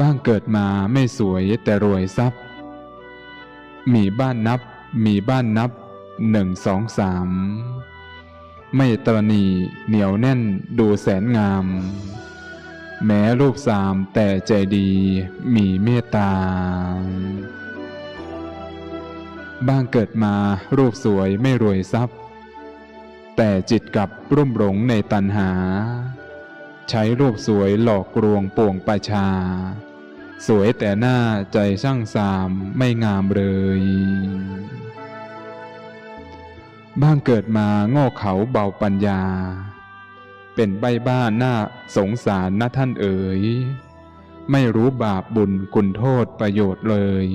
บ้างเกิดมาไม่สวยแต่รวยทรัพย์ มีบ้านนับ มีบ้านนับหนึ่งสองสามไม่ตรณีเหนียวแน่นดูแสนงาม แม้รูปสามแต่ใจดีมีเมตตา บ้างเกิดมารูปสวยไม่รวยทรัพย์ แต่จิตกลับรุ่มหลงในตัณหา ใช้รูปสวยหลอกลวงป่วงประชา สวยแต่หน้าใจช่างสามไม่งามเลย บ้างเกิดมาโง่เขาเบาปัญญา เป็นใบบ้านหน้าสงสารนะท่านเอ๋ย ไม่รู้บาปบุญคุณโทษประโยชน์เลย